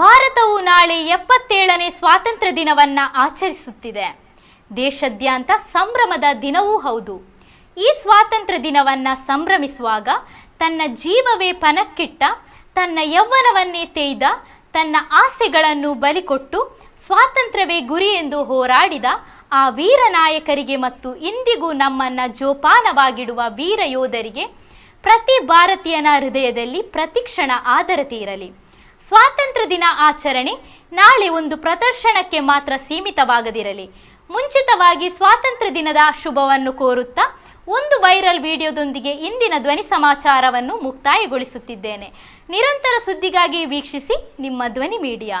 ಭಾರತವು ನಾಳೆ ಎಪ್ಪತ್ತೇಳನೇ ಸ್ವಾತಂತ್ರ್ಯ ದಿನವನ್ನ ಆಚರಿಸುತ್ತಿದೆ. ದೇಶಾದ್ಯಂತ ಸಂಭ್ರಮದ ದಿನವೂ ಹೌದು. ಈ ಸ್ವಾತಂತ್ರ್ಯ ದಿನವನ್ನ ಸಂಭ್ರಮಿಸುವಾಗ ತನ್ನ ಜೀವವೇ ಪನಕ್ಕಿಟ್ಟ, ತನ್ನ ಯೌವನವನ್ನೇ ತೇಯ್ದ, ತನ್ನ ಆಸೆಗಳನ್ನು ಬಲಿಕೊಟ್ಟು ಸ್ವಾತಂತ್ರ್ಯವೇ ಗುರಿ ಎಂದು ಹೋರಾಡಿದ ಆ ವೀರ ನಾಯಕರಿಗೆ ಮತ್ತು ಇಂದಿಗೂ ನಮ್ಮನ್ನ ಜೋಪಾನವಾಗಿಡುವ ವೀರ ಯೋಧರಿಗೆ ಪ್ರತಿ ಭಾರತೀಯನ ಹೃದಯದಲ್ಲಿ ಪ್ರತಿಕ್ಷಣ ಆದರತೆ ಇರಲಿ. ಸ್ವಾತಂತ್ರ್ಯ ದಿನ ಆಚರಣೆ ನಾಳೆ ಒಂದು ಪ್ರದರ್ಶನಕ್ಕೆ ಮಾತ್ರ ಸೀಮಿತವಾಗದಿರಲಿ. ಮುಂಚಿತವಾಗಿ ಸ್ವಾತಂತ್ರ್ಯ ದಿನದ ಶುಭವನ್ನು ಕೋರುತ್ತಾ ಒಂದು ವೈರಲ್ ವಿಡಿಯೋದೊಂದಿಗೆ ಇಂದಿನ ಧ್ವನಿ ಸಮಾಚಾರವನ್ನು ಮುಕ್ತಾಯಗೊಳಿಸುತ್ತಿದ್ದೇನೆ. ನಿರಂತರ ಸುದ್ದಿಗಾಗಿ ವೀಕ್ಷಿಸಿ ನಿಮ್ಮ ಧ್ವನಿ ಮೀಡಿಯಾ.